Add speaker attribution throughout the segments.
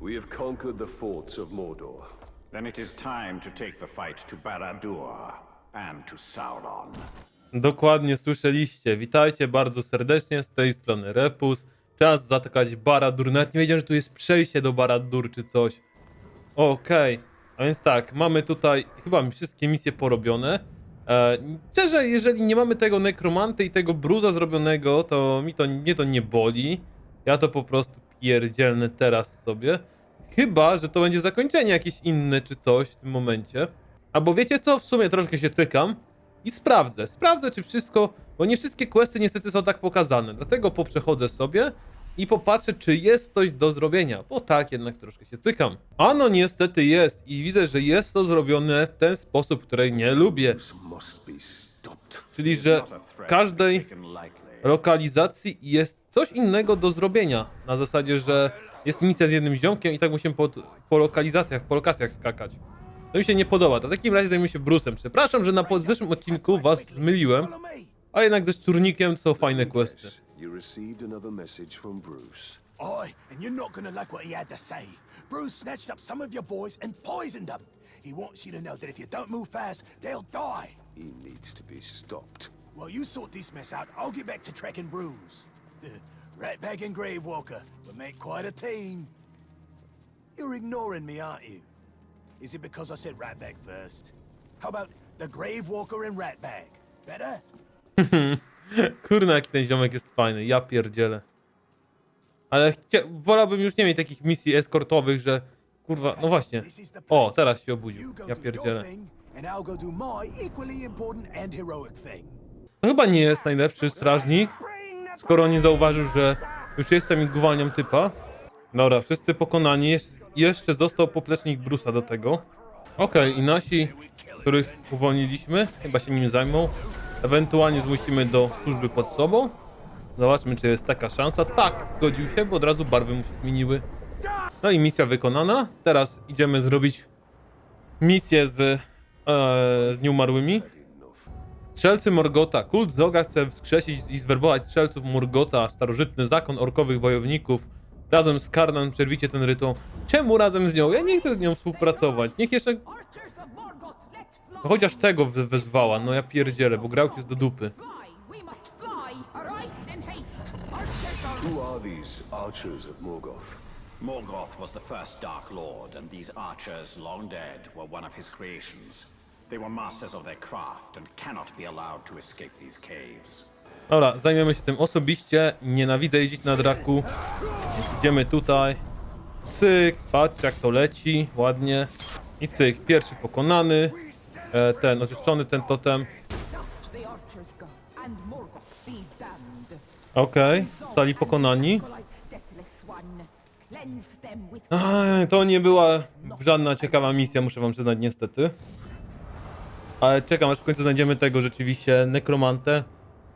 Speaker 1: We have conquered the forts of Mordor.
Speaker 2: Then it is time to take the fight to Barad-dûr and to Sauron.
Speaker 3: Dokładnie słyszeliście. Witajcie bardzo serdecznie z tej strony Repus. Czas zatkać Barad-dûr. Nawet nie wiedziałem, że tu jest przejście do Barad-dûr czy coś. Okej. A więc tak, mamy tutaj chyba wszystkie misje porobione. E, szczerze, jeżeli nie mamy tego nekromanty i tego bruza zrobionego, to mi to, mnie to nie boli. Ja to po prostu pierdzielnę teraz sobie. Chyba, że to będzie zakończenie jakieś inne czy coś w tym momencie. Albo wiecie co, w sumie troszkę się cykam i sprawdzę. Sprawdzę, czy wszystko, bo nie wszystkie questy niestety są tak pokazane. Dlatego poprzechodzę sobie i popatrzę, czy jest coś do zrobienia, bo tak jednak troszkę się cykam. Ano niestety jest i widzę, że jest to zrobione w ten sposób, której nie lubię. Czyli, że każdej lokalizacji jest coś innego do zrobienia. Na zasadzie, że jest misja z jednym ziomkiem i tak musimy po, po lokalizacjach, po lokacjach skakać. To mi się nie podoba. To w takim razie zajmę się Brusem. Przepraszam, że na zeszłym odcinku was zmyliłem, a jednak ze szczurnikiem są fajne questy.
Speaker 1: You received another message from Bruce.
Speaker 4: Aye, and you're not gonna like what he had to say. Bruce snatched up some of your boys and poisoned them. He wants you to know that if you don't move fast, they'll die.
Speaker 1: He needs to be stopped.
Speaker 4: Well, you sort this mess out. I'll get back to tracking Bruce. Ratbag and Gravewalker would make quite a team. You're ignoring me, aren't you? Is it because I said Ratbag first? How about the Gravewalker and Ratbag? Better?
Speaker 3: Kurna, jaki ten ziomek jest fajny, ja pierdzielę. Ale chcia... wolałbym już nie mieć takich misji eskortowych, że kurwa, no właśnie. O, teraz się obudził, ja pierdzielę.
Speaker 4: thing, and I'll go do my equally important and heroic thing.
Speaker 3: To chyba nie jest najlepszy strażnik, skoro nie zauważył, że już jestem i gwalniam typa. Dobra, wszyscy pokonani. Jesz- Jeszcze został poplecznik Brusa do tego. Okej, i nasi, których uwolniliśmy, chyba się nim zajmą. Ewentualnie zmusimy do służby pod sobą. Zobaczmy, czy jest taka szansa. Tak, zgodził się, bo od razu barwy mu się zmieniły. No i misja wykonana. Teraz idziemy zrobić misję z, e, z nieumarłymi. Strzelcy Morgota. Kult Zoga chce wskrzesić i zwerbować strzelców Morgota, starożytny zakon orkowych wojowników. Razem z Karnan przerwicie ten rytuał. Czemu razem z nią? Ja nie chcę z nią współpracować. Niech jeszcze
Speaker 5: fly!
Speaker 3: chociaż tego we- wezwała. No ja pierdzielę, bo grał jest do dupy.
Speaker 1: Who are these archers of Morgoth?
Speaker 2: Morgoth was the first Dark Lord, and these archers, long dead, were one of his creations. They were masters of their craft and cannot be allowed to escape these caves.
Speaker 3: Dobra, zajmiemy się tym osobiście. Nienawidzę jeździć na draku. Idziemy tutaj. Cyk, patrz jak to leci. Ładnie. I cyk, pierwszy pokonany. E, ten, oczyszczony ten totem. Okej, pokonani.
Speaker 5: Them with
Speaker 3: Ej, To nie była żadna ciekawa misja, muszę wam przyznać niestety. Ale czekam aż w końcu znajdziemy tego rzeczywiście nekromantę.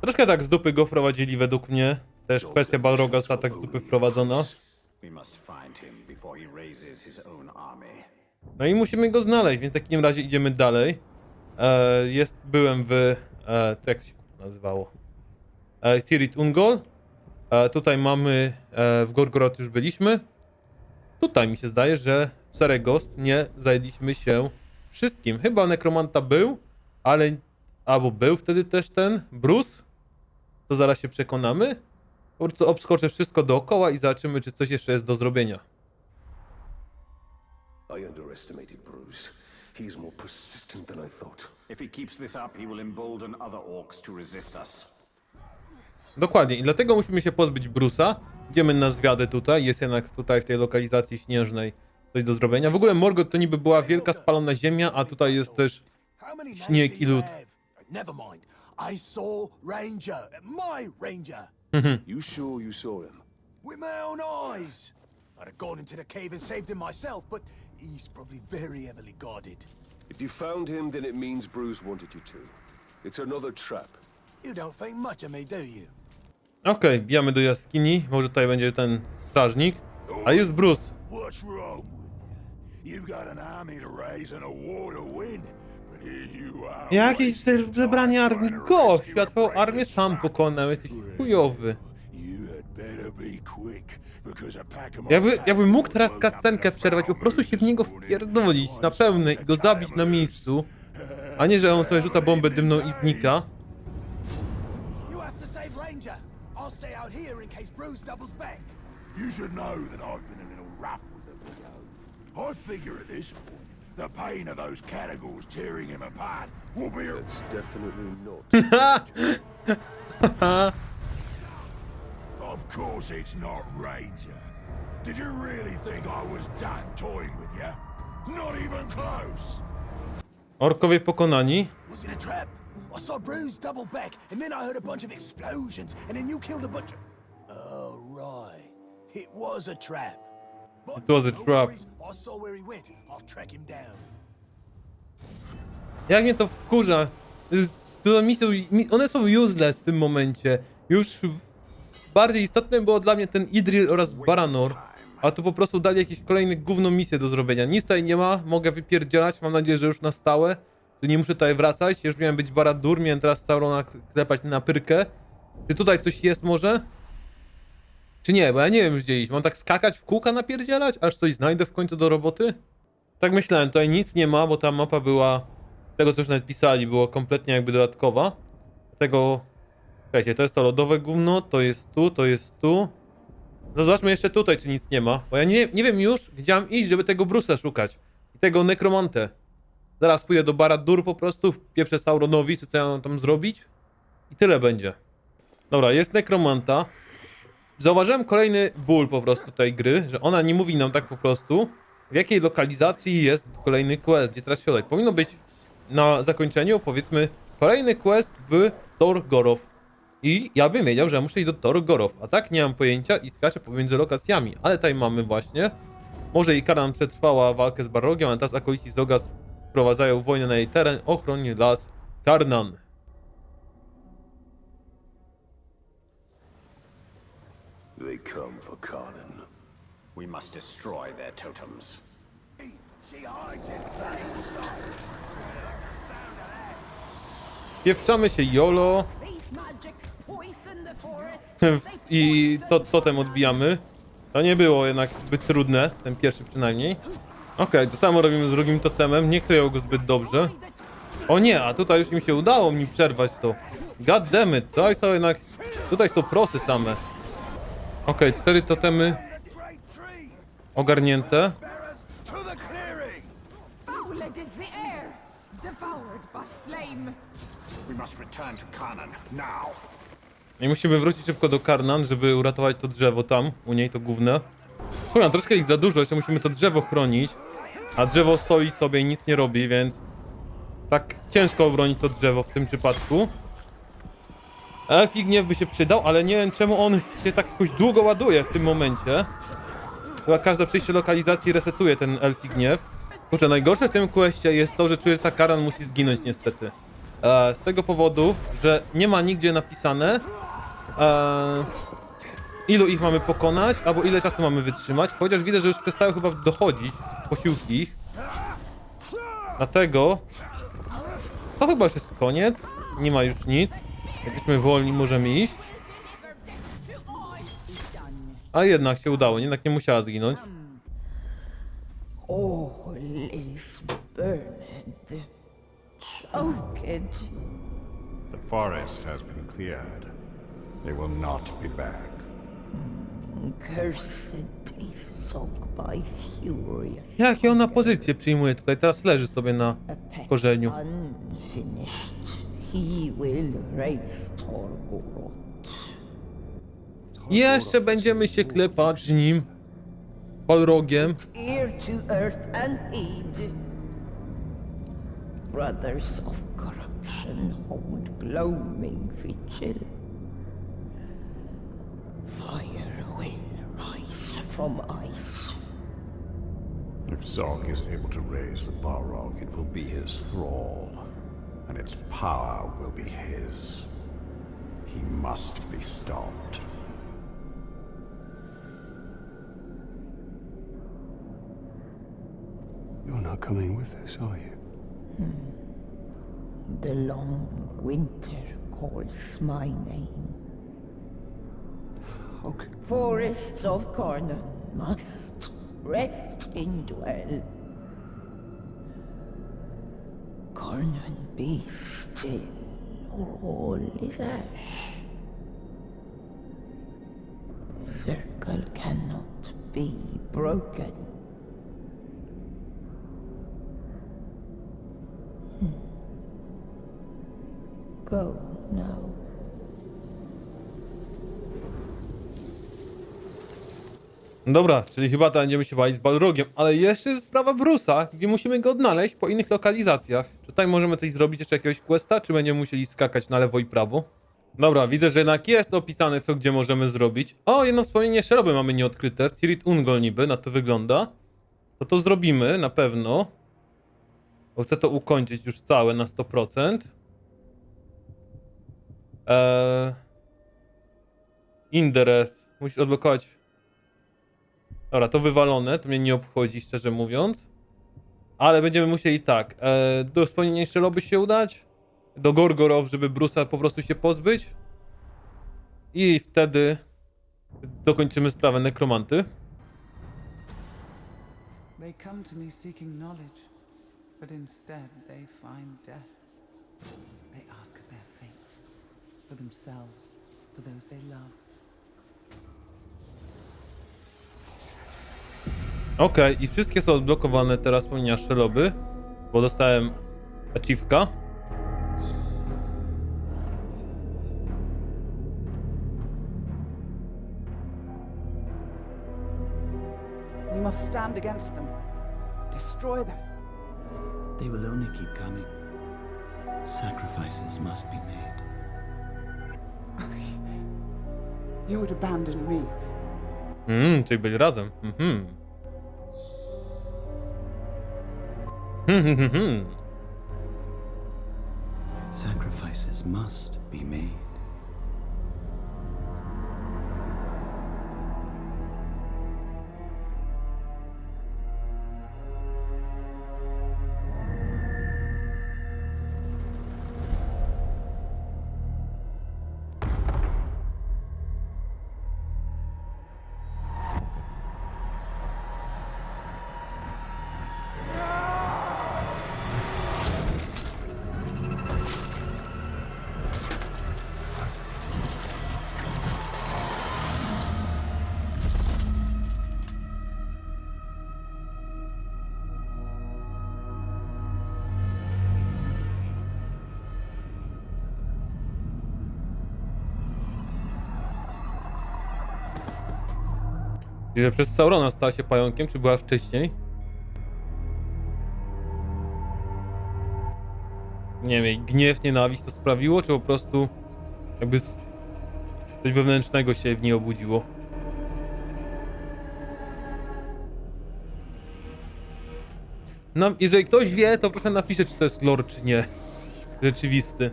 Speaker 3: Troszkę tak z dupy go wprowadzili według mnie. Też kwestia Balroga została tak z dupy wprowadzona. No i musimy go znaleźć, więc w takim razie idziemy dalej. E, jest, byłem w... E, to jak to się nazywało? E, Thirit Ungol. E, tutaj mamy... E, w Gorgoroth już byliśmy. Tutaj mi się zdaje, że w Saregost nie zajęliśmy się wszystkim. Chyba Nekromanta był, ale... Albo był wtedy też ten Bruce. To zaraz się przekonamy. Po prostu obskoczę wszystko dookoła i zobaczymy, czy coś jeszcze jest do zrobienia.
Speaker 1: I underestimated Bruce. He's more persistent than I thought.
Speaker 2: If he keeps this up, he will embolden other orcs to resist us.
Speaker 3: Dokładnie, i dlatego musimy się pozbyć Brusa. Idziemy na zwiadę tutaj, jest jednak tutaj w tej lokalizacji śnieżnej coś do zrobienia. W ogóle Morgoth to niby była wielka spalona ziemia, a tutaj jest też Śnieg i lód.
Speaker 4: Never mind. I saw Ranger, my Ranger,
Speaker 1: You sure you saw him?
Speaker 4: with my own eyes. I'd have gone into the cave and saved him myself, but he's probably very heavily guarded.
Speaker 1: If you found him, then it means Bruce wanted you to. It's another trap.
Speaker 4: You don't think much of me, do you?
Speaker 3: Okej, bijamy do jaskini, może tutaj będzie ten strażnik. A jest Bruce.
Speaker 6: What's wrong? You've got an army to raise and a war to win, but here you are.
Speaker 3: Jakieś ze- zebranie armii. Gość, ja twoją armię sam pokonał, jesteś chujowy.
Speaker 6: You had better be quick. because a pack of my
Speaker 3: Jakby, mógł teraz
Speaker 6: woke up
Speaker 3: kastenkę przerwać, po prostu się w niego wpierdolić na pełny i go zabić na miejscu, a nie, że on sobie rzuca bombę dymną i znika.
Speaker 4: You have to save Ranger. I'll stay out here in case Bruce doubles back.
Speaker 6: You should know that I've been a I figure at this point, the pain of those catagors tearing him apart will be a...
Speaker 1: It's definitely not.
Speaker 6: Of course it's not Ranger. Did you really think I was done toying with you? Not even close.
Speaker 3: Orkowie pokonani.
Speaker 4: Was it a trap? I saw Bruce double back, and then I heard a bunch of explosions, and then you killed a bunch of. Oh, right. It was a trap.
Speaker 3: It was a trap. Jak mnie to wkurza. To misje, mi- one są useless w tym momencie. Już bardziej istotne było dla mnie ten Idril oraz Baranor. A tu po prostu dali jakieś kolejne gówno misje do zrobienia. Nic tutaj nie ma, mogę wypierdzielać, mam nadzieję, że już na stałe. Że nie muszę tutaj wracać. Już miałem być Baradur, miałem teraz Saurona klepać na pyrkę. Czy tutaj coś jest może? Czy nie? Bo ja nie wiem gdzie iść. Mam tak skakać w kółka napierdzielać, aż coś znajdę w końcu do roboty? Tak myślałem, tutaj nic nie ma, bo ta mapa była, tego co już nawet pisali, było kompletnie jakby dodatkowa. Tego, słuchajcie, to jest to lodowe gówno, to jest tu, to jest tu. No zobaczmy jeszcze tutaj, czy nic nie ma, bo ja nie, nie wiem już, gdzie mam iść, żeby tego Brusa szukać. I tego Nekromantę. Zaraz pójdę do Barad-dur po prostu, pieprzę Sauronowi, co ja mam tam zrobić. I tyle będzie. Dobra, jest Nekromanta. Zauważyłem kolejny ból po prostu tej gry, że ona nie mówi nam tak po prostu, w jakiej lokalizacji jest kolejny quest, gdzie teraz się udać. Powinno być na zakończeniu, powiedzmy, kolejny quest w Torgorow. I ja bym wiedział, że muszę iść do Torgorow, a tak nie mam pojęcia i skaczę pomiędzy lokacjami. Ale tutaj mamy właśnie, może i Karan przetrwała walkę z Barrogiem, a teraz akolici z Dogas wprowadzają wojnę na jej teren, ochroni las Karnan.
Speaker 1: Come for Conan.
Speaker 2: We must destroy their totems.
Speaker 3: Pieprzamy się
Speaker 5: forest.
Speaker 3: I to, totem odbijamy. To nie było jednak zbyt trudne, ten pierwszy przynajmniej. Okej, to samo robimy z drugim totemem, nie kryją go zbyt dobrze. O nie, a tutaj już im się udało mi przerwać to. God damn it, tutaj są jednak... Tutaj są prosy same. Okej, cztery totemy ogarnięte. I musimy wrócić szybko do Karnan, żeby uratować to drzewo tam, u niej to główne. Kurwa, troszkę ich za dużo, jeszcze musimy to drzewo chronić. A drzewo stoi sobie i nic nie robi, więc... Tak ciężko obronić to drzewo w tym przypadku. Elfi gniew by się przydał, ale nie wiem czemu on się tak jakoś długo ładuje w tym momencie. Chyba każde przejście lokalizacji resetuje ten elfi gniew. Kurczę, najgorsze w tym questie jest to, że czuję, że ta Karan musi zginąć niestety. E, z tego powodu, że nie ma nigdzie napisane e, ilu ich mamy pokonać, albo ile czasu mamy wytrzymać, chociaż widzę, że już przestały chyba dochodzić posiłki ich. Dlatego to chyba już jest koniec, nie ma już nic. Jakbyśmy wolni, możemy iść. A jednak się udało, jednak nie musiała zginąć.
Speaker 7: All is burned, choked.
Speaker 2: The forest has been cleared. They will not be back.
Speaker 7: Cursed is sunk by furious.
Speaker 3: Jakie ona pozycje przyjmuje tutaj? Teraz leży sobie na korzeniu.
Speaker 7: unfinished. He will raise Torgorot.
Speaker 3: Jeszcze będziemy się klepać z nim. Polrogiem.
Speaker 7: Ear to earth and heed. Brothers of corruption hold gloaming vigil. Fire will rise from ice.
Speaker 2: If Zog is able to raise the Balrog, it will be his thrall, and its power will be his. He must be stopped.
Speaker 1: You're not coming with us, are you? Hmm.
Speaker 7: The long winter calls my name. Balrog. Forests of Carnan must rest in dwell. Carnan be still, or all is ash. The circle cannot be broken. Hmm. Go now.
Speaker 3: Dobra, czyli chyba to będziemy się walić z Balrogiem, ale jeszcze jest sprawa Brusa, gdzie musimy go odnaleźć po innych lokalizacjach. Czy tutaj możemy coś zrobić jeszcze jakiegoś questa, czy będziemy musieli skakać na lewo i prawo? Dobra, widzę, że jednak jest opisane co gdzie możemy zrobić. O, jedno wspomnienie szeroby mamy nieodkryte, Cirit Ungol niby, na to wygląda. To to zrobimy, na pewno. Bo chcę to ukończyć już całe na 100%. Eee... Indereth. Musisz odblokować Dobra, to wywalone, to mnie nie obchodzi, szczerze mówiąc. Ale będziemy musieli tak, e, do spełnienia szczeloby się udać, do Gorgorow, żeby Brusa po prostu się pozbyć. I wtedy dokończymy sprawę nekromanty.
Speaker 8: They come to me seeking knowledge, but instead they find death. They ask of their fate, for themselves, for those they love.
Speaker 3: Okej, i wszystkie są odblokowane teraz spełnienia szczeloby, bo dostałem achievka.
Speaker 8: We must stand against them, destroy them.
Speaker 9: They will only keep coming. Sacrifices must be made.
Speaker 8: You would abandon me.
Speaker 3: Mmm, czyli byli razem. Mhm. Hmm, hmm, hmm,
Speaker 9: Sacrifices must be made.
Speaker 3: Czyli że przez Saurona stała się pająkiem, czy była wcześniej? Nie wiem, gniew, nienawiść to sprawiło, czy po prostu jakby coś wewnętrznego się w niej obudziło? No, jeżeli ktoś wie, to proszę napisze, czy to jest lore, czy nie. Rzeczywisty.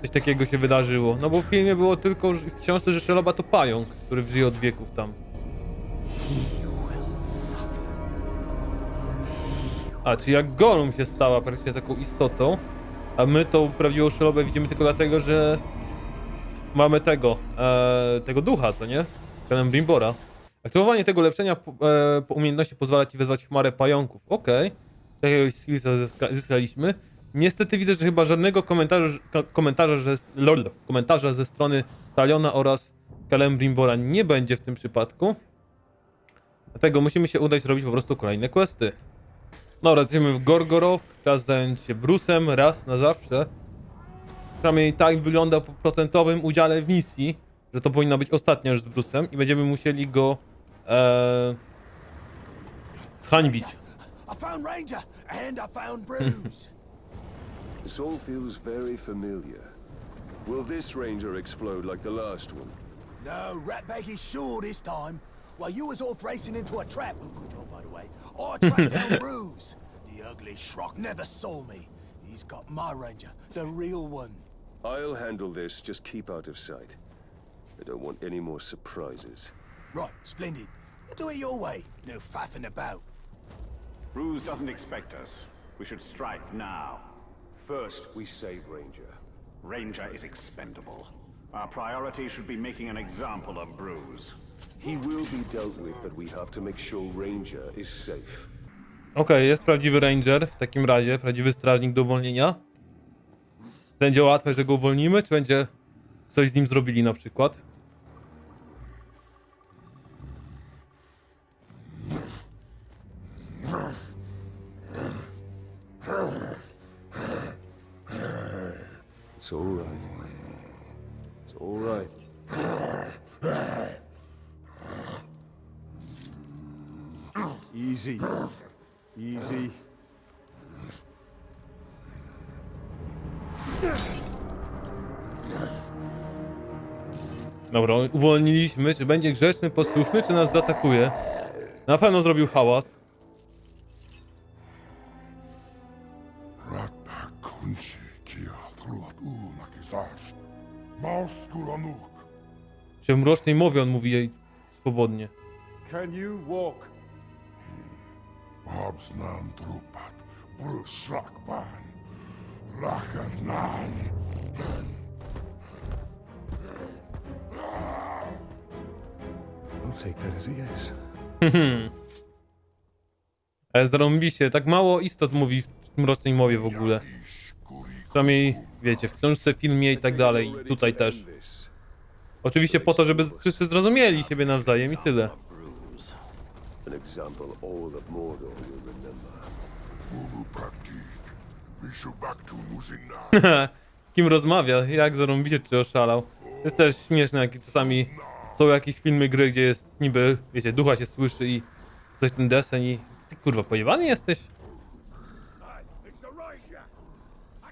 Speaker 3: Coś takiego się wydarzyło. No bo w filmie było tylko, w książce, że Szeloba to pająk, który żyje od wieków tam. A, czy jak Gollum się stała praktycznie taką istotą, a my tą prawdziwą Szelobę widzimy tylko dlatego, że mamy tego, e, tego ducha, co nie? Brimbora. Aktywowanie tego ulepszenia po, e, umiejętności pozwala ci wezwać chmarę pająków. Okej. Jakiegoś skillsa zyska, zyskaliśmy. Niestety widzę, że chyba żadnego komentarza, ko- komentarza, że, lol, komentarza ze strony Taliona oraz Brimbora nie będzie w tym przypadku. Dlatego musimy się udać robić po prostu kolejne questy. Dobra, jesteśmy w Gorgorow. Czas zająć się Brusem raz na zawsze. Przynajmniej tak wygląda po procentowym udziale w misji, że to powinna być ostatnia już z Brusem i będziemy musieli go e, zhańbić.
Speaker 4: I found Ranger, and I found Bruce.
Speaker 1: This all feels very familiar. Will this ranger explode like the last one?
Speaker 4: no, Ratbag is sure this time. While you was off racing into a trap, oh, good job, by the way, I tracked down Bruce. The ugly schrock never saw me. He's got my Ranger, the real one.
Speaker 1: I'll handle this, just keep out of sight. I don't want any more surprises.
Speaker 4: Right, splendid. You do it your way. No faffing about.
Speaker 10: Bruce doesn't expect us. We should strike now.
Speaker 1: First, we save Ranger.
Speaker 10: Ranger is expendable. Our priority should be making an example of Bruce.
Speaker 3: Okej, jest prawdziwy ranger w takim razie, prawdziwy strażnik do uwolnienia. Będzie łatwe, że go uwolnimy, czy będzie coś z nim zrobili na przykład? Dobra, uwolniliśmy. Czy będzie grzeczny, posłuszny, czy nas zaatakuje? Na pewno zrobił hałas. Czy w mrocznej mowie on mówi jej swobodnie.
Speaker 6: Can you walk? Babsnan trupat. Bruslakban. Rakarnan.
Speaker 1: We'll take that as a yes.
Speaker 3: Ale zarąbiście, tak mało istot mówi w mrocznej mowie w ogóle. Przynajmniej, wiecie, w książce, filmie i tak dalej, i tutaj też. Oczywiście po to, żeby wszyscy zrozumieli siebie nawzajem i tyle.
Speaker 1: An example all of Mordor will remember.
Speaker 6: Ulu praktik. Vishu back to Musinna.
Speaker 3: Z kim rozmawia, jak zarąbiście czy oszalał. Jest też śmieszne, jak czasami są jakieś filmy, gry, gdzie jest niby, wiecie, ducha się słyszy i coś ten desen i... Ty kurwa, pojebany jesteś?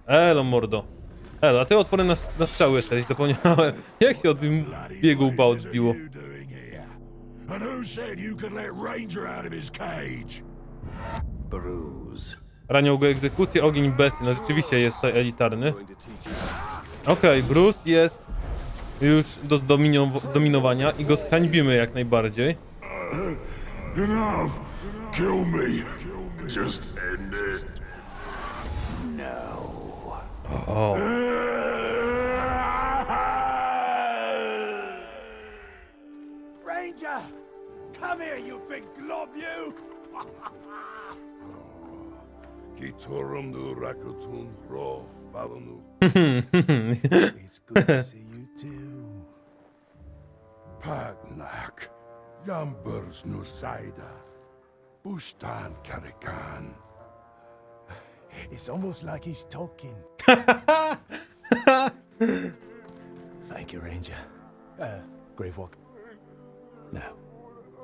Speaker 3: Elo, mordo. Elo, a ty odporny na, na strzały jesteś, zapomniałem. Jak się od tym biegu łba odbiło?
Speaker 6: you doing here? And who said you could let Ranger out of his cage?
Speaker 9: Bruise.
Speaker 3: Ranią go egzekucję, ogień bestii. No rzeczywiście jest tutaj elitarny. Okej, Bruce jest już do zdomino- dominowania i go zhańbimy jak najbardziej.
Speaker 6: Enough! Kill me! Just end it!
Speaker 3: O,
Speaker 4: Ranger! Come here, you big glob, you!
Speaker 6: Kiturum du rakutun ro balunu.
Speaker 4: It's good to see too.
Speaker 6: Pagnak. Yambers Nusaida. Bustan Karikan.
Speaker 4: It's almost like he's talking. thank you, Ranger. Uh, Gravewalk. Now,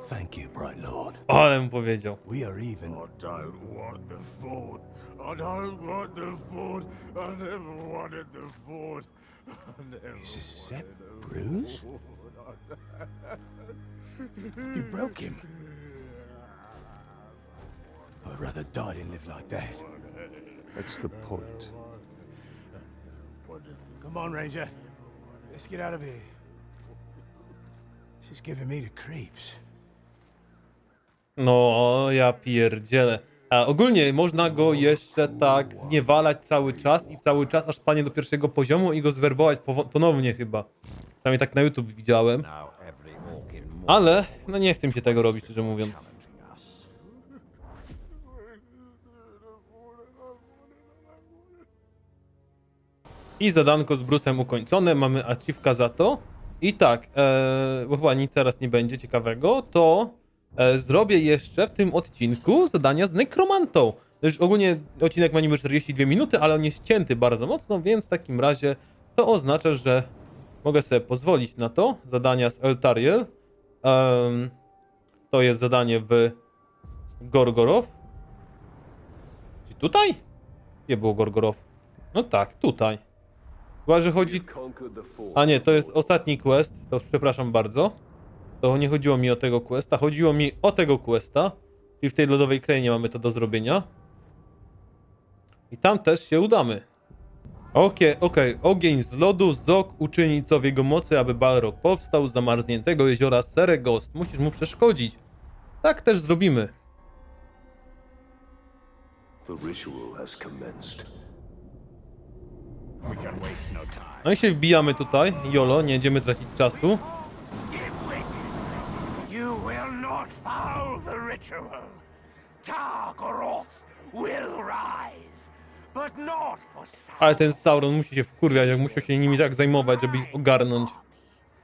Speaker 4: thank you, Bright Lord.
Speaker 3: Oh, ale mu powiedział.
Speaker 4: We are even.
Speaker 6: I don't want the fort. I don't want the fort. I never wanted the fort. I never
Speaker 4: Is that Bruce? You broke him. I'd rather die than live like that.
Speaker 1: That's the point.
Speaker 4: Come on, Ranger. Let's get out of here. She's giving me the creeps.
Speaker 3: No, ja pierdzielę. A ogólnie można go jeszcze tak zniewalać cały czas i cały czas aż panie do pierwszego poziomu i go zwerbować ponownie chyba. Przynajmniej tak na YouTube widziałem. Ale no nie chce mi się tego robić, szczerze mówiąc. I zadanko z Brusem ukończone, mamy achievka za to. I tak, e, bo chyba nic teraz nie będzie ciekawego, to zrobię jeszcze w tym odcinku zadania z Nekromantą. Już ogólnie odcinek ma niby 42 minuty, ale on jest cięty bardzo mocno, więc w takim razie to oznacza, że mogę sobie pozwolić na to. Zadania z Eltariel. Em, to jest zadanie w Gorgorow. Czy tutaj? Nie było Gorgorow. No tak, tutaj. Chyba, że chodzi... A nie, to jest ostatni quest, to przepraszam bardzo. To nie chodziło mi o tego questa, chodziło mi o tego questa. Czyli w tej lodowej krainie mamy to do zrobienia. I tam też się udamy. Okej, okej. Ogień z lodu, Zok uczyni co w jego mocy, aby Balrog powstał z zamarzniętego jeziora Seregost. Musisz mu przeszkodzić. Tak też zrobimy.
Speaker 6: No.
Speaker 3: No i się wbijamy tutaj. Jolo, nie będziemy tracić czasu.
Speaker 6: Dimwit! You will not foul the ritual. Targoroth will rise, but not for.
Speaker 3: Ale ten Sauron musi się wkurwiać, jak musiał się nimi tak zajmować, żeby ich ogarnąć.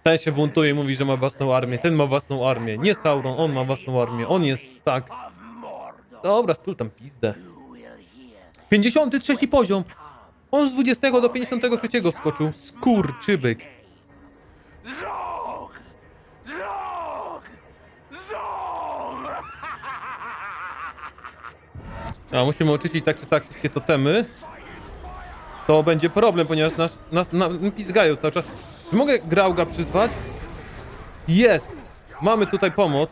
Speaker 3: Ten się buntuje i mówi, że ma własną armię, ten ma własną armię. Nie Sauron, on ma własną armię, on jest tak. Dobra, stul tam pizdę.
Speaker 6: You will hear
Speaker 3: 53 poziom! On z 20 do 53 skoczył. Skurczybyk. A musimy oczyścić tak czy tak wszystkie totemy. To będzie problem, ponieważ nas, nas na, pizgają cały czas. Czy mogę Grauga przyzwać? Jest! Mamy tutaj pomoc.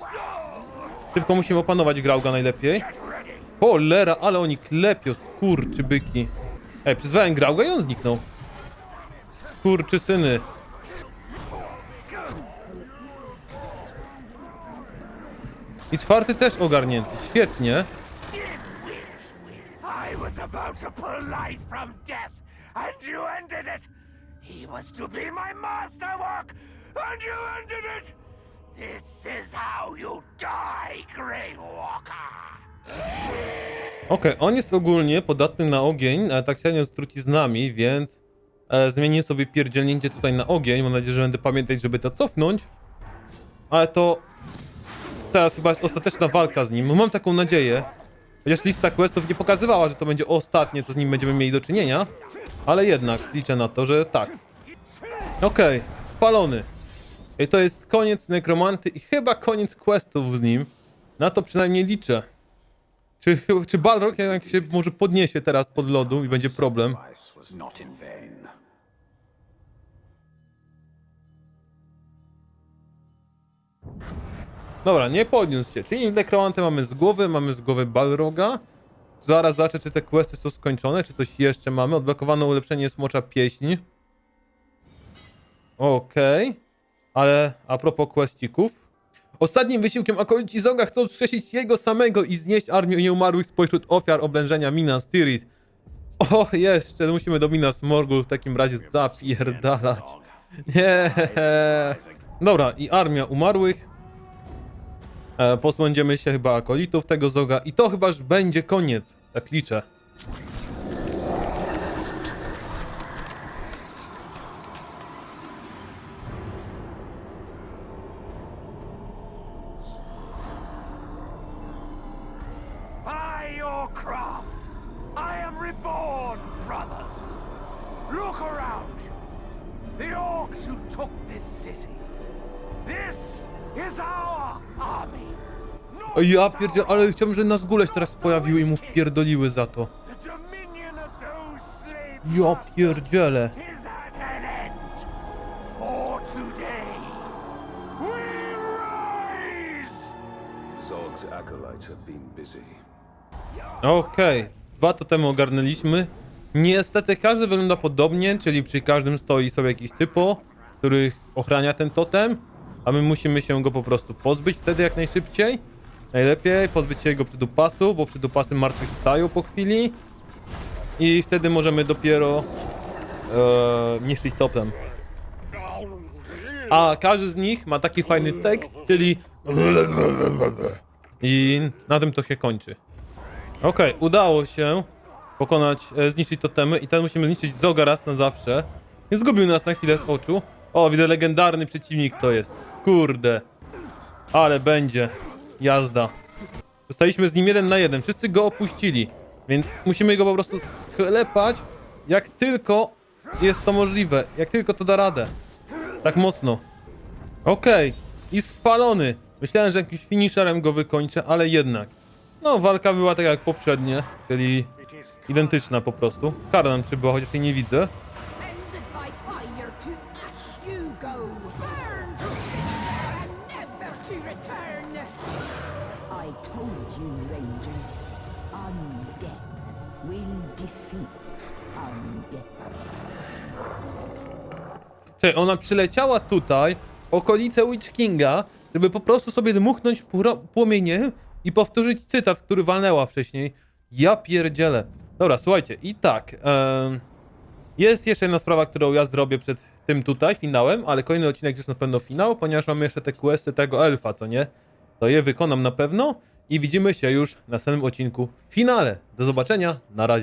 Speaker 3: Tylko musimy opanować Grauga najlepiej. Cholera, ale oni klepią, skurczy byki. Ej, przyzwałem Grauga i on zniknął. Skurczy syny. I czwarty też ogarnięty. Świetnie.
Speaker 6: I was about to pull life from death, and you ended it! He was to be my masterwork, and you ended it! This is how you die, Grey Walker!
Speaker 3: Okej, on jest ogólnie podatny na ogień, ale tak średnio z truciznami, więc e, zmienię sobie pierdzielnięcie tutaj na ogień. Mam nadzieję, że będę pamiętać, żeby to cofnąć. Ale to teraz chyba jest ostateczna walka z nim. Mam taką nadzieję. Chociaż lista questów nie pokazywała, że to będzie ostatnie, co z nim będziemy mieli do czynienia. Ale jednak liczę na to, że tak. Okej, spalony. I to jest koniec nekromanty i chyba koniec questów z nim. Na to przynajmniej liczę. Czy, czy Balrog jak się może podniesie teraz pod lodu i będzie problem? Dobra, nie podniósł się. Czyli nekromanty mamy z głowy, mamy z głowy Balroga. Zaraz zobaczę, czy te questy są skończone, czy coś jeszcze mamy. Odblokowano ulepszenie smocza pieśń. Okej. Ale a propos questików. Ostatnim wysiłkiem akolici Zonga chcą wskrzesić jego samego i znieść armię nieumarłych spośród ofiar oblężenia Minas Tirith. O, jeszcze musimy do Minas Morgul w takim razie zapierdalać. Nie. Dobra, i armia umarłych. E, pozbędziemy się chyba akolitów tego Zoga i to chyba już będzie koniec. Tak liczę.
Speaker 6: Took this city. This is our
Speaker 3: ja pierdzie, ale chciałbym, że nas guleś teraz pojawiły i mu wpierdoliły za to. Ja pierdzielę. Okej, dwa totemy ogarnęliśmy. Niestety każdy wygląda podobnie, czyli przy każdym stoi sobie jakiś typo, który ochrania ten totem, a my musimy się go po prostu pozbyć wtedy jak najszybciej. Najlepiej pozbyć się jego przydupasu, bo przydupasy martwych stają po chwili. I wtedy możemy dopiero e, niszczyć totem. A każdy z nich ma taki fajny tekst, czyli i na tym to się kończy. Okej, udało się pokonać, e, zniszczyć totemy i teraz musimy zniszczyć Zoga raz na zawsze. Nie zgubił nas na chwilę z oczu. O, widzę legendarny przeciwnik to jest. Kurde. Ale będzie. Jazda. Zostaliśmy z nim jeden na jeden. Wszyscy go opuścili. Więc musimy go po prostu sklepać jak tylko jest to możliwe. Jak tylko to da radę. Tak mocno. Okej. I spalony. Myślałem, że jakimś finisherem go wykończę, ale jednak. No, walka była tak jak poprzednie, czyli identyczna po prostu. Kara nam przybyła, chociaż jej nie widzę. Czyli ona przyleciała tutaj, w okolice Witch Kinga, żeby po prostu sobie dmuchnąć płomieniem i powtórzyć cytat, który walnęła wcześniej. Ja pierdzielę. Dobra, słuchajcie, i tak. em, Jest jeszcze jedna sprawa, którą ja zrobię przed tym tutaj, finałem, ale kolejny odcinek już na pewno finał, ponieważ mamy jeszcze te questy tego elfa, co nie? To je wykonam na pewno i widzimy się już w następnym odcinku w finale. Do zobaczenia, na razie.